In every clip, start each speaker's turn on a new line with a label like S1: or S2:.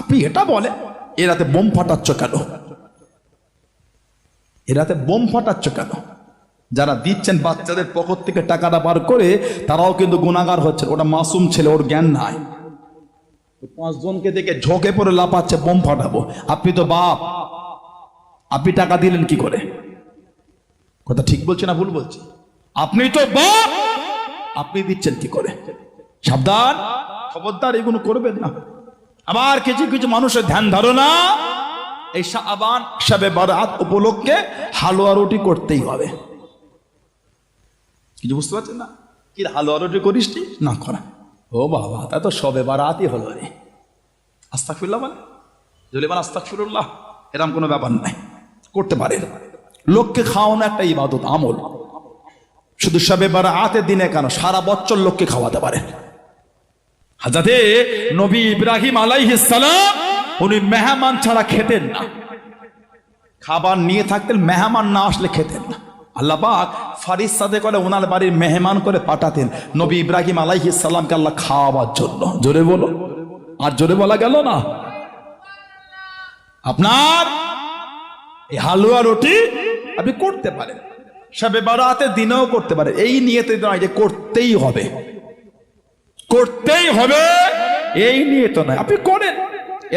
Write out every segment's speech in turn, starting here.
S1: আপনি এটা বলে এ রাতে বোম ফাটাচ্ছ কেন? এ রাতে বোম ফাটাচ্ছ কেন? যারা দিচ্ছেন বাচ্চাদের পকেট থেকে টাকাটা বার করে, তারাও কিন্তু গুণাগার হচ্ছে, ওটা মাসুম ছেলে, ওর জ্ঞান নাই। পাঁচজনকে দেখে ঝোঁকে পড়ে লাপাচ্ছে বোম ফাটাবো। আপনি তো বাপ, আপনি টাকা দিলেন কি করে? কথা ঠিক বলছে না ভুল বলছি? আপনি তো বাপ, আপনি দিচ্ছেন কি করে? সাবধান, খবরদার, এগুলো করবেন না। আবার কিছু কিছু মানুষের ধ্যান ধারণা এই সাবান সবে বারাত উপলক্ষে হালুয়া রুটি করতেই হবে। কিছু বুঝতে পারছেন না? কি হালুয়া রুটি করিস না? করা। ও বাবা, তা তো সবে বারাতই হলো রে। আস্তাকফিরুল্লাহ মানে বলেন আস্তাকফিরুল্লাহ এরকম কোনো ব্যাপার নাই। করতে পারে। লোককে খাওয়ানো একটা ইবাদত, আমল। শুধু সবে বারাতের দিনে কেন? সারা বছর লোককে খাওয়াতে পারে। হাজাতে নবী ইব্রাহিম আলাইহিস সালাম, উনি মেহমান ছাড়া খেতেন না। খাবার নিয়ে থাকতেন, মেহমান না আসলে খেতেন না। আল্লাহ পাক ফারিস সাথে করে ওনার বাড়ির মেহমান করে পাঠাতেন নবী ইব্রাহিম আলাইহিস সালামকে আল্লাহ খাওয়াবার জন্য। জোরে বলো। আর জোরে বলা গেল না? আপনার এই হালুয়া রুটি আপনি করতে পারেন। সবে বারাতের দিনেও করতে পারেন। এই নিয়েতে নয় যে করতেই হবে। করতেই হবে। এই নিয়ে তো নয়। আপনি করেন।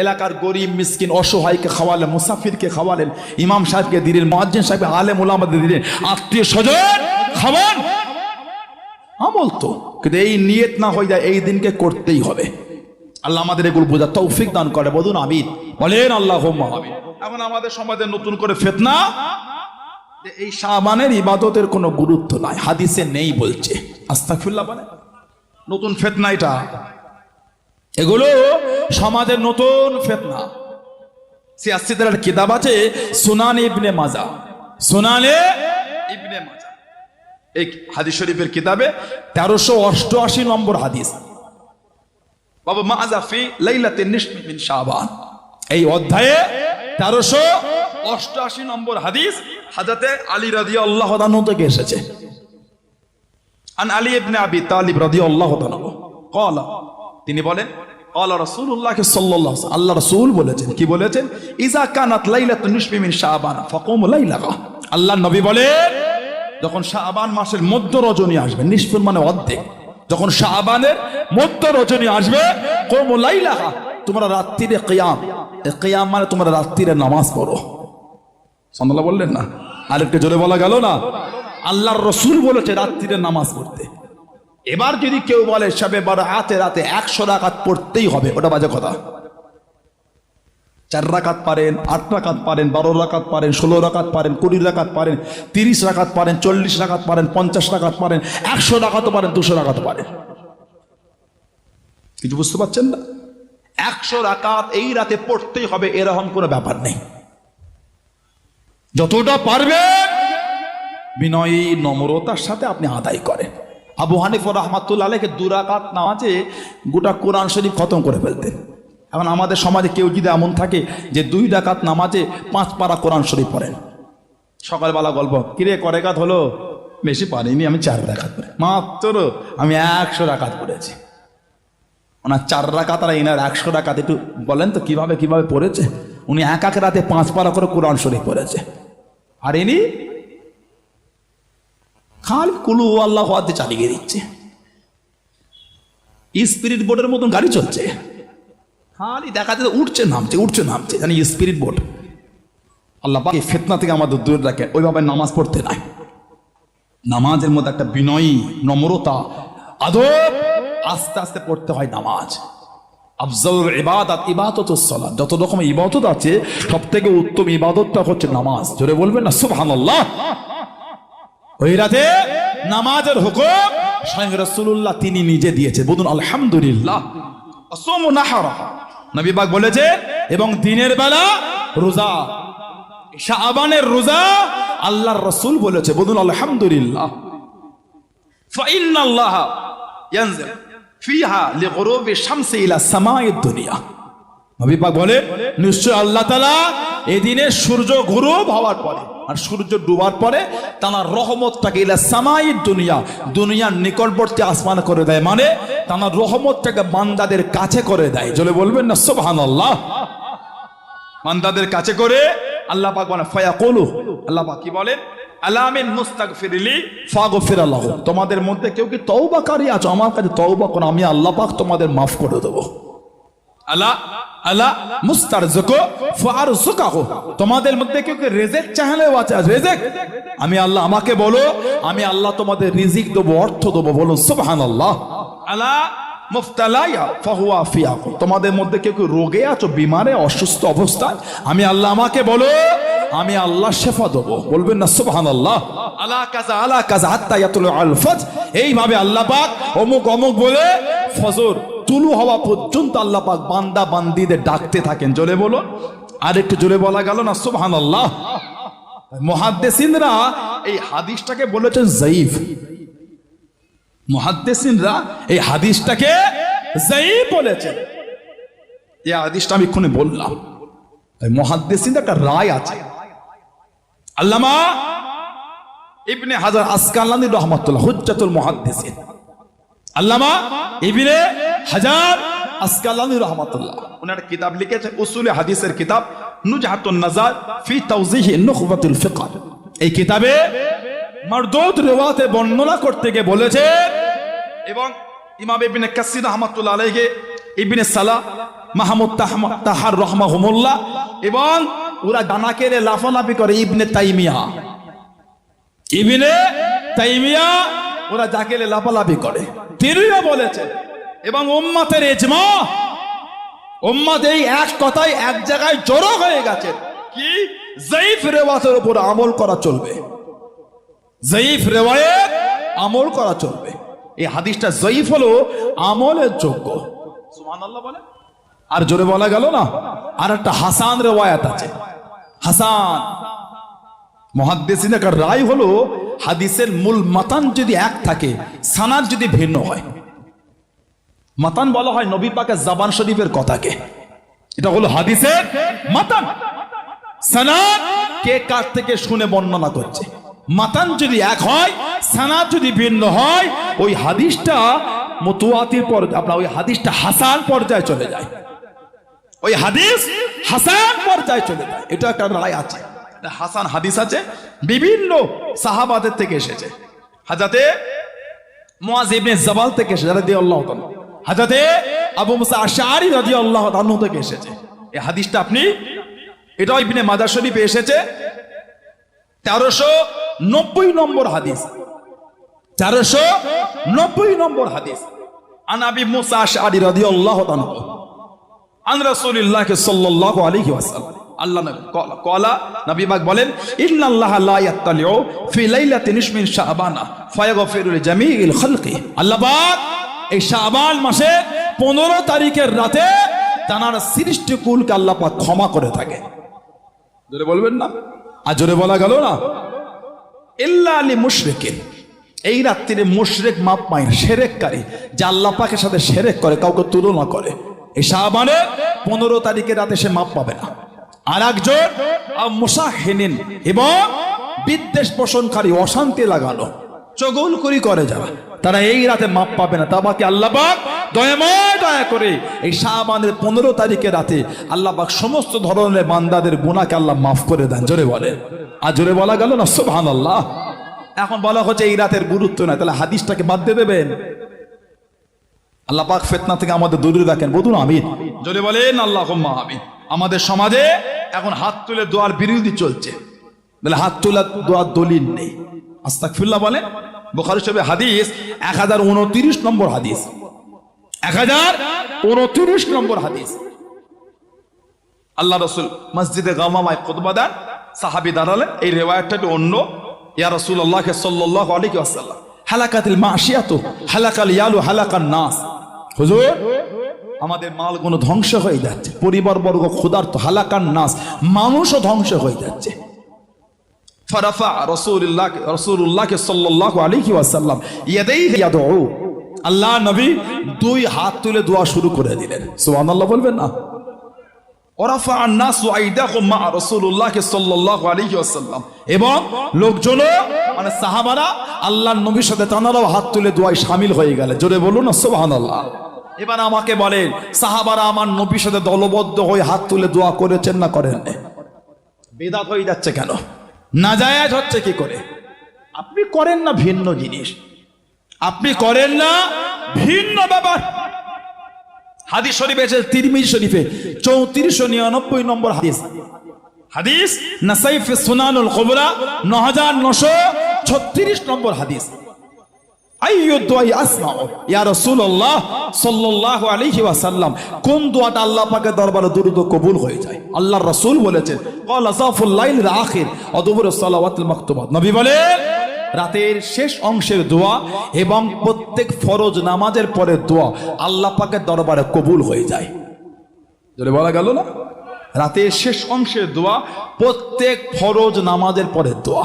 S1: এলাকার গরিব মিসকিন অসহায়কে খাওয়ালেন মুসাফিরকে খাওয়ালেন ইমাম সাহেবকে দিলেন মহাজ্জিন সাহেব আলেম ওলামাদের দিলেন আত্মীয় স্বজন খাওয়ান। আমল তো কিন্তু এই নিয়ত না হয়ে যায় এই দিনকে করতেই হবে। আল্লাহ আমাদের এগুলো বোঝা তৌফিক দান করে বলুন আমিন। বলেন আল্লাহ এখন আমাদের সমাজে নতুন করে ফেতনা এই শাবানের ইবাদতের কোনো গুরুত্ব নাই হাদিসে নেই বলছে। আস্তাকফিল্লাহ বলে নতুন ফেতনা এটা। এগুলো সমাজের নতুন ফেতনা। সিয়াসিদের কিতাব আছে, সুনান ইবনে মাজা। সুনানে ইবনে মাজা। এই হাদিস শরীফের কিতাবে তেরোশো অষ্টআশি নম্বর হাদিস। বাবা মাজা ফি লাইলাতে নিসমি মিন শাবান। এই অধ্যায়ে তেরোশো অষ্টআশি নম্বর হাদিস হাজাতে আলী রাদিয়াল্লাহু আল্লাহ থেকে এসেছে। আন আলী ইবনে আবি তালিব রাদিয়াল্লাহু তাআলা কলা তিনি বলেন কলা রাসূলুল্লাহ সাল্লাল্লাহু আল্লাহ রাসূল বলেছেন। কি বলেছেন? ইজা কানাত লাইলাতুন নিসফি মিন শাবান ফাকুম লাইলাকা আল্লাহ নবী বলেন, যখন শাবান মাসের মধ্য রজনী আসবে নিসফুল মানে অর্ধেক, যখন শাহবানের মধ্য রজনী আসবে কোমলাইলাহা তোমরা রাত্রিরে কেয়াম কেয়াম মানে তোমরা রাত্রিরে নামাজ পড়ো। সন্ধ্যালা বললেন না? আরেকটা জোরে বলা গেল না? আল্লাহর রসুল বলেছে রাত্রিরে নামাজ পড়তে। এবার যদি কেউ বলে সবে বড় রাতে রাতে একশো রাকাত পড়তেই হবে, ওটা বাজে কথা। চার রাকাত পারেন, আট রাকাত পারেন, বারো রাকাত পারেন, ষোলো রাকাত পারেন, কুড়ি রাকাত পারেন, তিরিশ রাকাত পারেন, চল্লিশ রাকাত পারেন, পঞ্চাশ রাকাত পারেন, একশো রাকাতও পারেন, দুশো রাকাত পারেন। কিছু বুঝতে পারছেন না? একশো রাকাত এই রাতে পড়তেই হবে, এরকম কোনো ব্যাপার নেই। যতটা পারবেন বিনয়ী, নম্রতার সাথে আপনি আদায় করেন। আবু হানিফর রহমাতুল্লাহ আলাইকে দুরাকাত নামাজে গোটা কোরআন শরীফ খতম করে ফেলতেন। এখন আমাদের সমাজে কেউ যদি এমন থাকে যে দুই ডাকাত নামাজে পাঁচ পারা কোরআন শরীফ পড়েন। সকালবেলা গল্প, কিরে করে কাত হলো? বেশি পারিনি, আমি চার রাকাত পড়ে। মাত্র, আমি একশো রাকাত পড়েছি। ওনার চার রাকাত আর এনার একশো রাকাত একটু বলেন তো, কীভাবে কীভাবে পড়েছে? উনি এক এক রাতে পাঁচ পারা করে কোরআন শরীফ পড়েছে। আর ইনি খালি কুলু আল্লাহ হাতে চালিয়ে দিচ্ছে। স্পিরিট বোর্ডের মতন গাড়ি চলছে। খালি দেখা যাচ্ছে উঠছে, নামছে উঠছে, নামছে, জানি স্পিরিট বোর্ড আল্লাহ পাক ফেতনা থেকে আমাদের দূরে রাখে, ওইভাবে নামাজ পড়তে নাই। নামাজের মধ্যে একটা বিনয়ী, নম্রতা, আদব, আস্তে আস্তে পড়তে হয় নামাজ। আফজল ইবাদত ইবাদত সালাত, যত রকম ইবাদত আছে সব থেকে উত্তম ইবাদতটা হচ্ছে নামাজ। জোরে বলবেন না? সুবহানাল্লাহ। ওই রাতে নামাজের হুকুম স্বয়ং রাসূলুল্লাহ তিনি নিজে দিয়েছে বলুন, আলহামদুলিল্লাহ। আসুমু নাহারা। নবী বলেছে এবং দিনের বেলা রোজা শাহবানের রোজা আল্লাহর রসুল বলেছে। বলুন, আলহামদুলিল্লাহ। ফাইন্নাল্লাহ ইয়ানজিল ফিহা লিগুরুবি শামসি ইলা সামাই দুনিয়া। পাক বলে, নিশ্চয় আল্লাহ তালা এদিনে সূর্য ঘুরুব হওয়ার পরে আর সূর্য ডুবার পরে তানার রহমতটাকে ইলা সামাই দুনিয়া, দুনিয়ার নিকটবর্তী আসমান করে দেয় মানে তানার রহমতটাকে বান্দাদের কাছে করে দেয়। চলে বলবেন না সুবহান আল্লাহ বান্দাদের কাছে করে আল্লাহ পাক বলে ফয়া কলু আল্লাহ পাক কি বলেন? আলামিন ফাগফির আল্লাহ তোমাদের মধ্যে কেউ কি তওবাকারী আছো? আমার কাছে তওবা করো, আমি আল্লাহ পাক তোমাদের মাফ করে দেবো। আলা আলা মুস্তারজুকু ফারজুকাহু তোমাদের মধ্যে কেউ রিজিক আছে? রিজিক? আমি আল্লাহ আমাকে বলো আমি আল্লাহ তোমাদের রিজিক দেবো অর্থ দেবো বলো সুবহানাল্লাহ। আলা মুফতালায়া ফাহুয়া ফিয়াকুম। তোমাদের মধ্যে কেউ কি রোগে আছো বিমারে অসুস্থ অবস্থায়? আমি আল্লাহ আমাকে বলো আমি আল্লাহ শেফা দেবো। বলবেন না সুবহানাল্লাহ। আলা কাজা আলা কাজা হাত্তা ইয়াতুল আল ফজ এইভাবে আল্লাহ পাক অমুক অমুক বলে ফজর তুলু হওয়া পর্যন্ত আল্লাহ পাক বান্দা বান্দিদের ডাকতে থাকেন। জোরে বলো আর একটু জোরে বলা গেল না, সুবহানাল্লাহ। মুহাদ্দিসিনরা এই হাদিসটাকে বলেছেন জাইফ মুহাদ্দিসিনরা এই হাদিসটাকে জাইফ বলেছেন। এই হাদিসটা আমি এক্ষুনি বললাম। তাই মুহাদ্দিসিনদের একটা রায় আছে। আল্লামা ইবনে হাজার আসকালানি রহমাতুল্লাহ, হুজ্জাতুল মুহাদ্দিসিন। আল্লামা ইবনে হাজার আসকালানি রহমাতুল্লাহ। ওনার কিতাব লিখেছে উসুলে হাদিসের কিতাব নুজহাতুন নাজার ফি তাওজিহি নুখবাতুল ফিকহ এই কিতাবে মারদুদ রিওয়াতে বর্ণনা করতে গিয়ে বলেছে এবং ইমাম ইবনে কাসির রহমাতুল্লাহ আলাইহি ইবনে সালাহ মাহমুদ তাহমা- তাহার রহমাহুমুল্লাহ এবং ওরা ডানাকে লাফালাফি করে ইবনে তাইমিয়া। ইবনে তাইমিয়া ওরা যাকে লাফালাফি করে। তিনিও বলেছেন এবং উম্মাতের ইজমা। উম্মাত এই এক কথায় এক জায়গায় জড়ো হয়ে গেছে। কি? জয়ীফ রেওয়াতের উপর আমল করা চলবে। জয়ীফ রেওয়ায়েত আমল করা চলবে। এই হাদিসটা জয়ীফ হলো আমলের যোগ্য। বলে? আর জোরে বলা গেল না? আর একটা হাসান রেওয়ায়াত আছে। হাসান। মহাদ্দেশিনের একটা রায় হলো, হাদিসের মূল মাতান যদি এক থাকে, সানাদ যদি ভিন্ন হয়। মাতান বলা হয় নবী পাকে জাবান শরীফের কথাকে। এটা হলো হাদিসের মাতান। সানাদ কে কার থেকে শুনে বর্ণনা করছে? মাতান যদি এক হয় সানাদ যদি ভিন্ন হয়, ওই হাদিসটা মতুয়াতির পর আপনার ওই হাদিসটা হাসান পর্যায়ে চলে যায়। ওই হাদিস হাসান পর্যায়ে চলে যায়। এটা একটা রায় আছে। হাসান হাদিস আছে। বিভিন্ন সাহাবাদের থেকে এসেছে। হাজাতে মুয়াজ ইবনে জাবাল থেকে এসেছে রাদিয়াল্লাহু তাআলা। হাজাতে আবু মুসা আশআরি রাদিয়াল্লাহু তাআলা থেকে এসেছে। এই হাদিসটা আপনি এটা ইবনে মাজাহ শরীফে এসেছে। তেরোশো নব্বই নম্বর হাদিস। তেরোশো নব্বই নম্বর হাদিস। আনাবি মুসা আশআরি রাদিয়াল্লাহু তাআলা আন রাসূলিল্লাহ সাল্লাল্লাহু আলাইহি ওয়াসাল্লাম। আল্লাহ কলা- কলা, নবী পাক বলেন, ইন্নাল্লাহ লা ইয়াত্তালিউ ফি লাইলাতিন মিন শাবানা ফায়াগফিরু লিজামিল খালকি। আল্লাহ পাক এই শাবান মাসে 15 তারিখের রাতে তানার সৃষ্টিকুলকে আল্লাহ পাক ক্ষমা করে থাকে। জোরে বলবেন না? আর জোরে বলা গেল না? ইল্লা আলী মুশরিকিন। এই রাত্রিরে মুশরেক মাপ পায় না সেরেককারী, যে আল্লাহ পাকের সাথে সেরেক করে, কাউকে তুলনা করে। এই শাহবানের পনেরো তারিখে রাতে সে মাপ পাবে না। আর একজন মুসাহিনিন এবং বিদ্বেষ পোষণকারী, অশান্তি লাগানো চগল করি করে যারা তারা এই রাতে মাপ পাবে না। তা বাকি আল্লাহ পাক দয়াময় দয়া করে এই শাহবানের পনেরো তারিখের রাতে আল্লাহ পাক সমস্ত ধরনের বান্দাদের গুণাকে আল্লাহ মাফ করে দেন। জোরে বলে। আর জোরে বলা গেল না সুবহান আল্লাহ এখন বলা হচ্ছে এই রাতের গুরুত্ব নাই। তাহলে হাদিসটাকে বাদ দিয়ে দেবেন? আল্লাহ পাক ফেতনা থেকে আমাদের দূরে রাখেন। বলুন, আমিন। জোরে বলেন আল্লাহ আমিন। আমাদের সমাজে এখন হাত তুলে দোয়ার বিরোধী চলছে। তাহলে হাত তোলা দোয়ার দলিল নেই। আস্তাকফিল্লাহ বলে বোখারি সাহেব হাদিস এক হাজার উনত্রিশ নম্বর হাদিস। এক হাজার উনত্রিশ নম্বর হাদিস। আল্লাহ রসুল মসজিদে গামামায় খুতবা দেন, সাহাবি দাঁড়ালেন, এই রেওয়ায়তটা অন্য। ইয়া রসুল আল্লাহ সাল্লাহ আলী আসাল্লাম হালাকাতিল মাসিয়াতু হালাকাল ইয়ালু, হালাকান নাস। হুজুর, আমাদের মালগুলো ধ্বংস হয়ে যাচ্ছে, পরিবার বর্গ ক্ষুধার্ত, হালাকান নাস, মানুষও ধ্বংস হয়ে যাচ্ছে। ফারাফা রসুল্লাহ ইয়াদউ আল্লাহ নবী দুই হাত তুলে দোয়া শুরু করে দিলেন। সুবহানাল্লাহ বলবেন না? এবং লোকজনও মানে সাহাবারা আল্লাহর নবীর সাথে তানারাও হাত তুলে দোয়ায় শামিল হয়ে গেলে জোরে বলুন না, সুবহানাল্লাহ। এবার আমাকে বলেন, সাহাবারা আমার নবীর সাথে দলবদ্ধ হয়ে হাত তুলে দোয়া করেছেন না করেন? বেদাত হয়ে যাচ্ছে কেন? নাজায়াজ হচ্ছে কি করে? আপনি করেন না ভিন্ন জিনিস। আপনি করেন না ভিন্ন ব্যাপার। হাদিস শরীফে আছে তিরমিজি শরীফে চৌত্রিশশো নিরানব্বই নম্বর হাদিস। হাদিস নাসাইফ সুনানুল কুবরা ন হাজার নশো ছত্রিশ নম্বর হাদিস। কোন দোয়াটা আল্লাহ পাকের দরবারে দ্রুত কবুল হয়ে যায়? আল্লাহর রাসূল বলেছেন নবী বলেন, রাতের শেষ অংশের দোয়া এবং প্রত্যেক ফরজ নামাজের পরে দোয়া আল্লাহ পাকের দরবারে কবুল হয়ে যায়। বলা গেল না? রাতের শেষ অংশের দোয়া প্রত্যেক ফরজ নামাজের পরে দোয়া।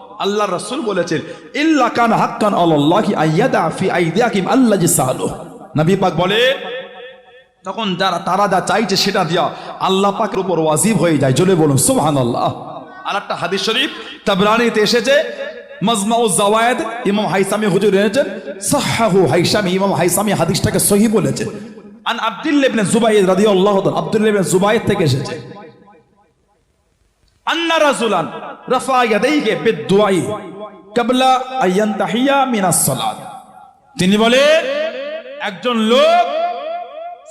S1: আল্লাহ রসুল বলেছেন, ইল্লা কান হাক্কান আলাল্লাহি আইয়াদা ফি আইদিয়াকিম আল্লাজি সালু নবী পাক বলে তখন যারা তারা যা চাইছে সেটা দিয়া আল্লাহ পাকের উপর ওয়াজিব হয়ে যায়। জলে বলুন, সুবহানাল্লাহ। আর একটা হাদিস শরীফ, তাবরানিতে এসেছে, মাজমাউ জাওয়ায়েদ ইমাম হাইসামি হুজুর এনেছেন সাহাহু হাইসামি ইমাম হাইসামি হাদিসটাকে সহি বলেছেন। আন আব্দুল্লাহ ইবনে জুবাইর রাদিয়াল্লাহু তাআলা, আব্দুল্লাহ ইবনে জুবাইর থেকে এসেছে। আন্না রাসূলান রাফা ইয়াদাইহি বিদুআই ক্বাবলা আয়ানতাহিয়া মিনাস সালাত। তিনি বলেন একজন লোক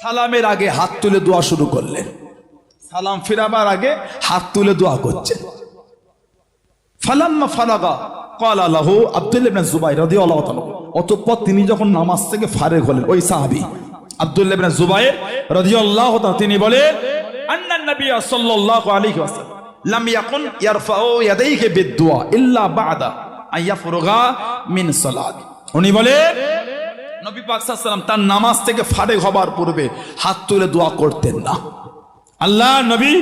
S1: সালামের আগে হাত তুলে দোয়া শুরু করলেন। সালাম ফিরাবার আগে হাত তুলে দোয়া করছেন ফালাম্মা ফারাগা ক্বালা লাহু আব্দুল্লাহ ইবনে জুবাইর রাদিয়াল্লাহু তাআলা অতঃপর তিনি যখন নামাজ থেকে ফারেগ হলেন, ওই সাহাবী আব্দুল্লাহ ইবনে জুবাইর রাদিয়াল্লাহু তাআলা তিনি বলেন আন্না নবী সাল্লাল্লাহু আলাইহি ওয়াসাল্লাম লাম ইয়াকুন ইয়ারফাউ ইয়াদাইহি বিদুআ ইল্লা বা'দা আন ইয়াফরুগা মিন সালাত। উনি বলেন নবী পাক সাল্লাল্লাহু তার নামাজ থেকে ফারেগ হবার পূর্বে হাত তুলে দোয়া করতেন না। আল্লাহ নবী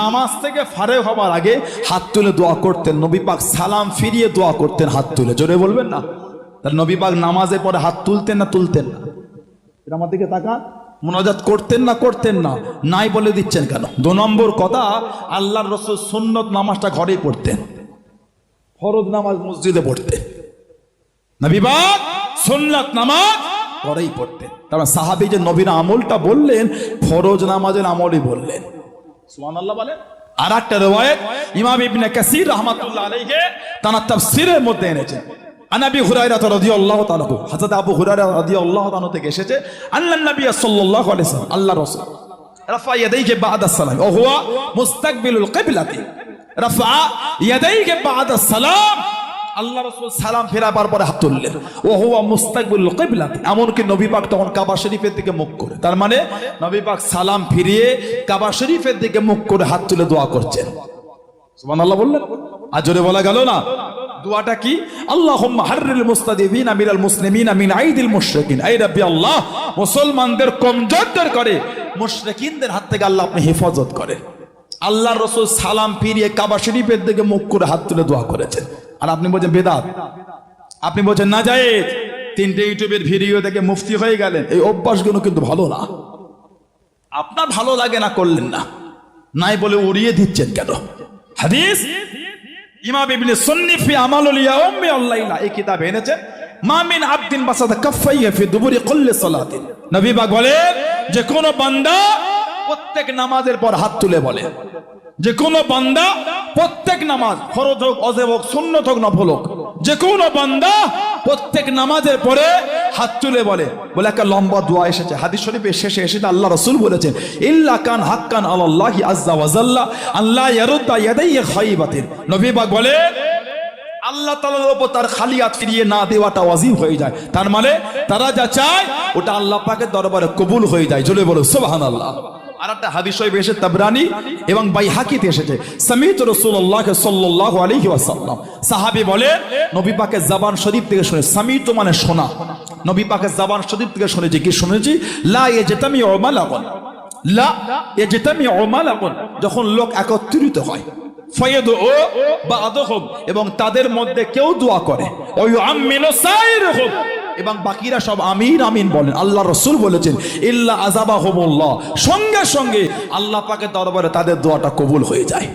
S1: নামাজ থেকে ফারে হবার আগে হাত তুলে দোয়া করতেন, নবী পাক সালাম ফিরিয়ে দোয়া করতেন হাত তুলে। জোরে বলবেন না? তার নবী পাক নামাজের পরে হাত তুলতেন না তুলতেন না? এটা আমার দিকে তাকা মোনাজাত করতেন না করতেন না, নাই বলে দিচ্ছেন কেন? দু নম্বর কথা, আল্লাহর রসুল সুন্নত নামাজটা ঘরেই পড়তেন। ফরজ নামাজ মসজিদে পড়তেন। নবী পাক সুন্নত নামাজ ঘরেই পড়তেন। তারপর সাহাবি যে নবীর আমলটা বললেন, ফরজ নামাজের আমলই বললেন। সুবহান আল্লাহ বলেন। আর একটা রেওয়ায়েত ইমাম ইবনে কাসির রাহমাতুল্লাহ আলাইহি তার তাফসীরের মধ্যে এনেছেন। আন আবি হুরায়রা রাদিয়াল্লাহু তাআলা হযরত আবু তাআলা থেকে এসেছে আল্লাহ আল্লাহ রাফা রাফা আল্লাহ রসুল সালাম ফেরাবার পরে হাত তুললেন, ও এমনকি নবী পাক তখন কাবা শরীফের দিকে মুখ করে, তার মানে নবী পাক সালাম ফিরিয়ে কাবা শরীফের দিকে মুখ করে হাত তুলে দোয়া করছেন। সুবহানাল্লাহ বললেন, আর জোরে বলা গেল না? দোয়াটা কি? আল্লাহুম্মা হাররিল মুস্তাদিবিনা মিনাল মুসলিমিনা মিন আইদিল মুশরিকিন। এই রাব্বি আল্লাহ, মুসলমানদের কমজোরদের করে, মুশরিকিনদের হাত থেকে আল্লাহ আপনি হেফাজত করেন আল্লাহ রসুল সালাম ফিরিয়ে কাবা শরীফের দিকে মুখ করে হাত তুলে দোয়া করেছেন। আর আপনি বলছেন বেদাত। আপনি বলছেন না যায় তিনটে ইউটিউবের ভিডিও দেখে মুফতি হয়ে গেলেন। এই অভ্যাসগুলো কিন্তু ভালো না। আপনার ভালো লাগে না, করলেন না। নাই বলে উড়িয়ে দিচ্ছেন কেন? হাদিস? ইমাম ইবনে সুন্নি ফি আমালুল ইয়াউমি আল্লাইলা এই কিতাব এনেছেন মামিন আব্দিন বাসাদা কাফাইয়া ফি দুবুরি কুল্লি সালাতিন। নবী পাক বলেন যে কোন বান্দা প্রত্যেক নামাজের পর হাত তুলে বলে। যে কোনো বান্দা প্রত্যেক নামাজ, ফরজ হোক, অজেব হোক, সুন্নত হোক, নফল হোক যে কোনো বান্দা প্রত্যেক নামাজের পরে হাত তুলে বলে বলে একটা লম্বা দোয়া এসেছে। হাদিস শরীফের শেষে এসে আল্লাহ রসুল বলেছেন, ইল্লা কান হাক্কান আল্লাহি আজ্জা ওয়াজাল্লা আল্লাহ ইয়ারুদ্দা ইয়াদাইয়া খাইবাতিন। নবী পাক বলে, আল্লাহ তালার ওপর তার খালি হাত ফিরিয়ে না দেওয়াটা ওয়াজিব হয়ে যায়। তার মানে তারা যা চায়, ওটা আল্লাহ পাকের দরবারে কবুল হয়ে যায়। চলে বলো, সুবহানাল্লাহ। আর একটা হাদিস শরীফ এসে তাবরানি এবং বাইহাকিতে এসেছে। সামিত রাসূলুল্লাহ সাল্লাল্লাহু আলাইহি ওয়াসাল্লাম। সাহাবী বলে, নবী পাকের জবান শরীফ থেকে শুনে, সামিত মানে শোনা নবী পাকের জবান শরীফ থেকে শুনেছি, কি শুনেছি? লা ইয়াজতামি উমালাকুন লা ইয়াজতামি উমালাকুন যখন লোক একত্রিত হয় ফয়েদু ও বাদহুম এবং তাদের মধ্যে কেউ দোয়া করে ওই আমিনু সাইরহুম। এবং বাকিরা সব আমিন আমিন বলেন। আল্লাহ রসুল বলেছেন, ইল্লা আজাবা হোমল্লাহ সঙ্গে সঙ্গে আল্লাহ পাকের দরবারে তাদের দোয়াটা কবুল হয়ে যায়।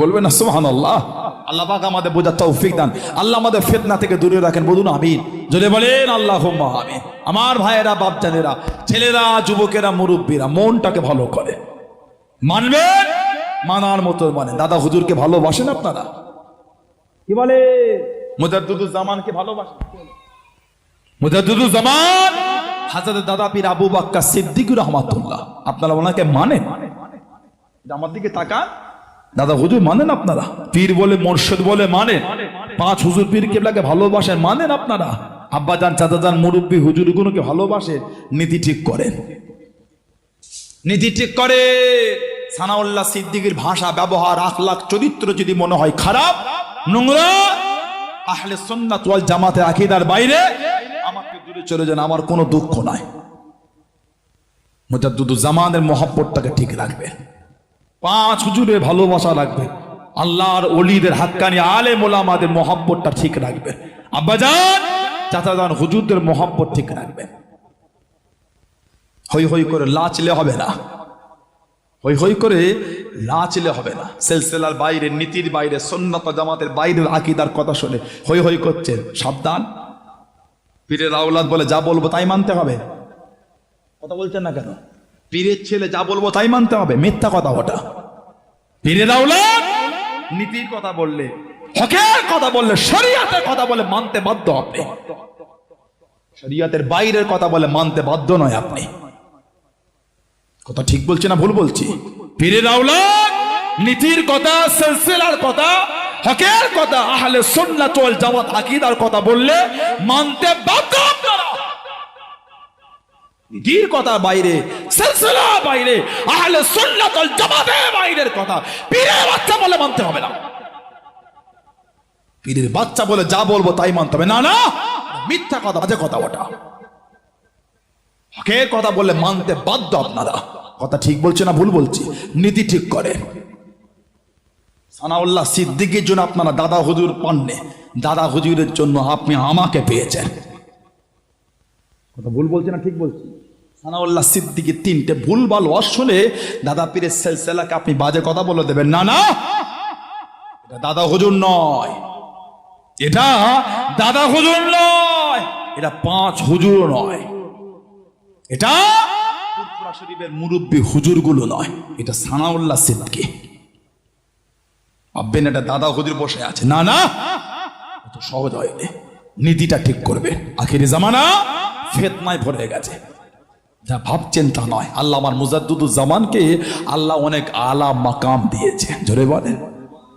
S1: বলবেন না সুহান আল্লাহ আল্লাহ পাক আমাদের বোঝার তৌফিক দান। আল্লাহ আমাদের ফেতনা থেকে দূরে রাখেন, বলুন আমিন। যদি বলেন আল্লাহ আমিন। আমার ভাইয়েরা, বাপজানেরা, ছেলেরা, যুবকেরা, মুরব্বীরা, মনটাকে ভালো করে। মানবেন? মানার মতো মানে। দাদা হুজুরকে ভালোবাসেন আপনারা? কি বলে? মুজাদ্দুদুজ জামানকে ভালোবাসেন? মুজাদ্দুদুজ জামান। হাজরত দাদা পীর আবু বাক্কা সিদ্দিক রহমাতুল্লাহ। আপনারা ওনাকে মানেন? আমার দিকে তাকান। দাদা, হুজুর মানেন আপনারা? পীর বলে, মোর্শেদ বলে মানেন? পাঁচ হুজুর পীর কেবলাকে ভালোবাসেন, মানেন আপনারা? আব্বা যান চাচা যান মুরব্বী হুজুর গুলোকে ভালোবাসেন নীতি ঠিক করেন। নীতি ঠিক করে। সানাউল্লাহ সিদ্দিকের ভাষা, ব্যবহার, আখলাখ, চরিত্র যদি মনে হয় খারাপ, নোংরা, আহলে সুন্নাত ওয়াল জামাতে আকীদার বাইরে দূরে চলে যান, আমার কোনো দুঃখ নাই। মুজাদ্দুদু জামানের মহব্বতটাকে ঠিক রাখবে পাঁচ হুজুরের ভালোবাসা রাখবে আল্লাহর অলিদের হাক্কানি আলে মোলামাদের মহব্বতটা ঠিক রাখবে আব্বাজান চাচাজান হুজুরদের মহব্বত ঠিক রাখবে হই হই করে লাচলে হবে না। হই হই করে লাচলে হবে না। সেলসেলার বাইরে, নীতির বাইরে সন্ন্যত জামাতের বাইরের আকিদার কথা শুনে হই হই করছেন। সাবধান। পীরের আওলাদ বলে যা বলব তাই মানতে হবে। কথা বলছেন না কেন? পীরের ছেলে যা বলব তাই মানতে হবে, মিথ্যা কথা ওটা। পীরের আওলাদ নীতির কথা বললে, হকের কথা বললে, শরিয়াতের কথা বলে মানতে বাধ্য আপনি। শরিয়াতের বাইরের কথা বলে মানতে বাধ্য নয় আপনি। কথা ঠিক বলছি না ভুল বলছি? পীরের আওলাদ নীতির কথা, সিলসিলার কথা হকের কথা, আহলে সুন্নাত ওয়াল জামাত আকীদার কথা বললে মানতে বাধ্য বাইরে পীরের বাচ্চা বলে মানতে হবে না। পীরের বাচ্চা বলে যা বলব তাই মানতে হবে। না না, মিথ্যা কথা কথা হকের কথা বললে মানতে কথা ঠিক বলছে না ভুল বলছি? নীতি ঠিক করে। সানাউল্লাহ সিদ্দিকের জন্য আপনারা দাদা হুজুর পাননে। দাদা হুজুরের জন্য আপনি আমাকে পেয়েছেন। কথা ভুল বলছে না ঠিক বলছি। সানাউল্লাহ সিদ্দিকের তিনটে ভুল ভালো শুনে দাদা পীরের সেলসেলাকে আপনি বাজে কথা বলে দেবেন। না না এটা দাদা হুজুর নয়। এটা দাদা হুজুর নয়। এটা পাঁচ হুজুর নয়। এটা শরীফের মুরব্বী হুজুরগুলো নয়। এটা সানাউল্লাহ সিদ্দিকি। ভাববেন এটা দাদা হুজুর বসে আছে। না না। এত সহজ হয় নীতিটা ঠিক করবে। আখিরি জামানা ফেতনায় ভরে গেছে। যা ভাবছেন তা নয়। আল্লাহ আমার মুজাদ্দুদুজ জামানকে আল্লাহ অনেক আলা মাকাম দিয়েছে। জোরে বলেন।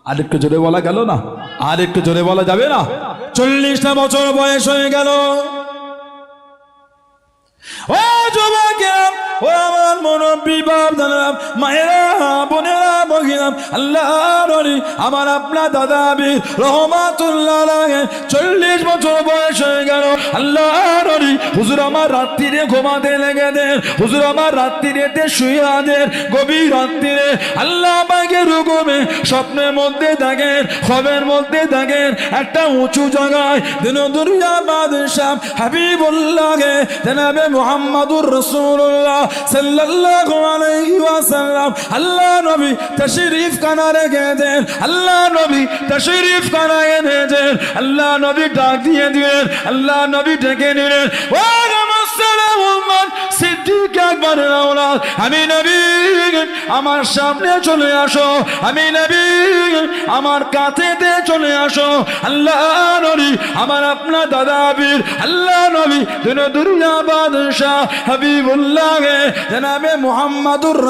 S1: আরেকটু জোরে বলা গেল না? আর একটু জোরে বলা যাবে না? চল্লিশটা বছর বয়স হয়ে গেল। ও যুবকে ও আমার মুরব্বী বাপ দাদা মায়েরা, বোনেরা বগিরাম আল্লাহ আমার আপনার দাদা বি রহমাতুল্লাহ চল্লিশ বছর বয়স হয়ে গেল। আল্লাহ রলি হুজুর আমার রাত্রিরে ঘুমাতে লেগে দেন হুজুর আমার রাত্রিরেতে শুয়ে দেন গভীর রাত্রিরে আল্লাহ আমাকে রুগমে স্বপ্নের মধ্যে দেখেন খবের মধ্যে দেখেন, একটা উঁচু জায়গায় দিন দুর্গা বাদশাহ হাবিবুল্লাহকে, জানাবে মুহাম্মাদুর রাসূলুল্লাহ। সাল্লাল্লাহু আলাইহি ওয়াসাল্লাম, আল্লাহ নবী তাশরীফ কানা রেখে দেন আল্লাহ নবী তাশরীফ কানা এনে দেন আল্লাহ নবী ডাক দিয়ে দিলেন, আল্লাহ নবী ডেকে নিলেন। ও নমস্কার উম্মত আওলাদ আমি নবী, আমার সামনে চলে আসো। আমি নবী, আমার কাছেতে চলে আসো। আল্লাহ নবী, আমার আপনার দাদা আবির আল্লাহ নবী বাদশাহ মুহাম্মাদুর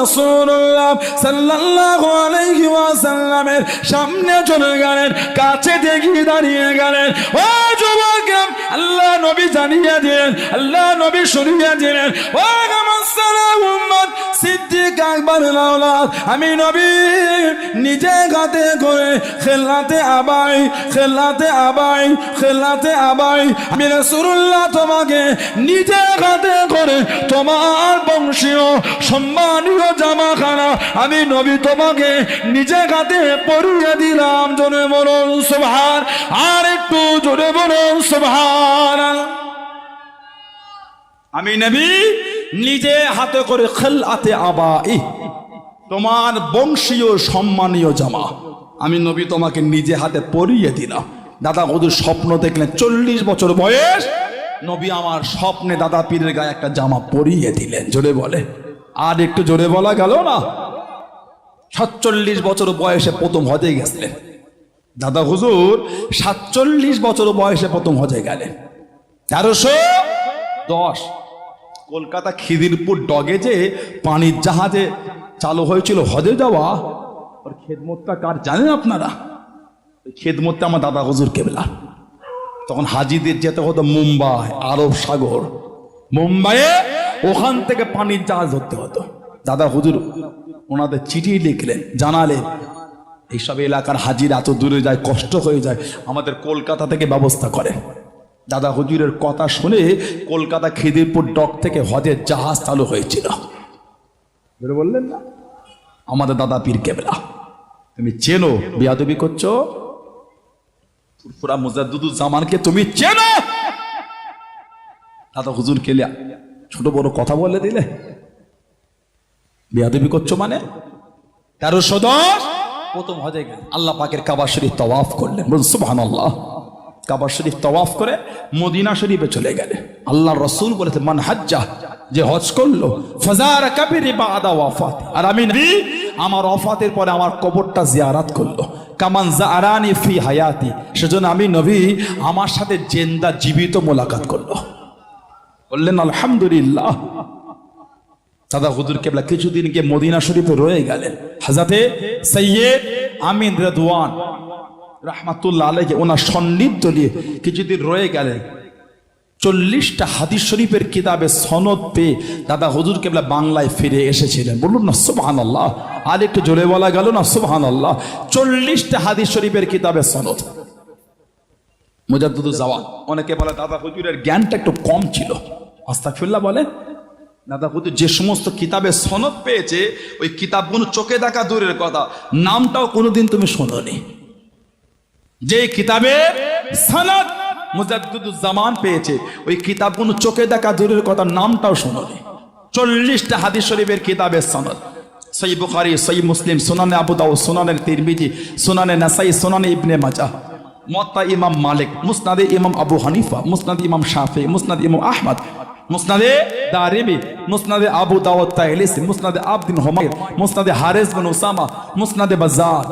S1: সাল্লাল্লাহু আলাইহি ওয়াসাল্লামের সামনে চলে গেলেন, কাছে দেখি দাঁড়িয়ে গেলেন। ও যুবক, আল্লাহ নবী জানিয়ে দিলেন, আল্লাহ নবী শুনিয়ে দিলেন। ও আমি নবী, নিজে গাতে করে খেলাতে আবাই খেলাতে আবাই খেলাতে আবাই। আমি রাসূলুল্লাহ তোমাকে নিজে গাতে করে তোমার বংশীয় সম্মানীয় জামাখানা। আমি নবী তোমাকে নিজে গাতে পরিয়ে দিলাম, জোরে বলুন সুবহান, আর একটু জোরে বলুন সুবহান। আমি নবী নিজে হাতে করে খেলাতে আবাই। তোমার বংশীয় সম্মানীয় জামা। আমি নবী তোমাকে নিজে হাতে পরিয়ে দিলাম। দাদা ওদের স্বপ্ন দেখলেন, চল্লিশ বছর বয়স। নবী আমার স্বপ্নে দাদা পীরের গায়ে একটা জামা পরিয়ে দিলেন। জোরে বলে। আর একটু জোরে বলা গেল না? সাতচল্লিশ বছর বয়সে প্রথম হজে গেছিলেন। দাদা হুজুর, সাতচল্লিশ বছর বয়সে প্রথম হজে গেলেন। তেরোশো দশ। কলকাতা খিদিরপুর ডগে যে পানির জাহাজে চালু হয়েছিল হজে যাওয়া, ওর খেদমতটা কার জানেন আপনারা? ওই খেদমতটা আমার দাদা হুজুর কেবলা তখন হাজিদের যেতে হতো মুম্বাই, আরব সাগর। মুম্বাইয়ে ওখান থেকে পানির জাহাজ ধরতে হতো। দাদা হুজুর ওনাদের চিঠি লিখলেন, জানালেন, এইসব এলাকার হাজির এত দূরে যায়, কষ্ট হয়ে যায়, আমাদের কলকাতা থেকে ব্যবস্থা করেন। দাদা হুজুরের কথা শুনে কলকাতা খিদিরপুর ডক থেকে হজের জাহাজ চালু হয়েছিল। বললেন না? আমাদের দাদা পীর কেবলা। তুমি চেনো বিয়াদবি করছ? ফুরফুরা জামানকে তুমি চেনো? দাদা হুজুর কেলে ছোট বড় কথা বলে দিলে? বিয়াদবি করছ মানে? তেরোশো দশ? প্রথম হজে গেল আল্লাহ পাকের কাবা শরীফ তওয়াফ করলেন। বলুন সুবহান আল্লাহ কাবা শরীফ তওয়াফ করে মদিনা শরীফে চলে গেলে। আল্লাহ রসুল বলেছে মান হাজ্জা যে হজ করল ফাজার কাবির বাদা ওয়াফাত আর আমি নবী, আমার ওয়াফাতের পরে আমার কবরটা জিয়ারাত করল। কামান জারানি ফি হায়াতি, সেজন্য আমি নবী, আমার সাথে জেন্দা জীবিত মোলাকাত করল। বললেন, আলহামদুলিল্লাহ। দাদা হুজুর কেবলা কিছুদিন গিয়ে মদিনা শরীফে রয়ে গেলেন। হাজাতে সৈয়দ আমিন রেদওয়ান রাহমাতুল্লাহ আলাইকে ওনার সন্নিধ্য নিয়ে কিছুদিন রয়ে গেলেন চল্লিশটা হাদিস শরীফের কিতাবে সনদ পেয়ে দাদা হুজুর কেবলা বাংলায় ফিরে এসেছিলেন। বলুন না সুবহান আল্লাহ আর একটু জোরে বলা গেল না সুবহান আল্লাহ চল্লিশটা হাদিস শরীফের কিতাবে সনদ। মুজাদ্দুদুল জাওয়ান। অনেকে বলে, দাদা হুজুরের জ্ঞানটা একটু কম ছিল। আস্তাকফিল্লাহ বলে দাদা হুজুর যে সমস্ত কিতাবে সনদ পেয়েছে, ওই কিতাবগুলো চোখে দেখা দূরের কথা। নামটাও কোনোদিন তুমি শোনোনি। যে কিতাবে সনদ মুজাদ্দুদুল জামান পেয়েছে, ওই কিতাব কিতাবগুলো চোখে দেখা দূরের কথা, নামটাও শোনোনি। চল্লিশটা হাদিস শরীফের কিতাবের সনদ। সই বুখারি সই মুসলিম, সুনানে আবু দাউদ সুনানের তিরমিজি, সুনানে নাসাই, সুনানে ইবনে মাজাহ মত্তা ইমাম মালিক, মুসনাদে ইমাম আবু হানিফা, মুসনাদ ইমাম শাফি, মুসনাদ ইমাম আহমদ, মুসনাদে দারিবি, মুসনাদে আবু দাউদ তাইলিসি, মুসনাদে আবদিন হুমায়র মুসনাদে হারিস বিন উসামা, মুসনাদে বাজার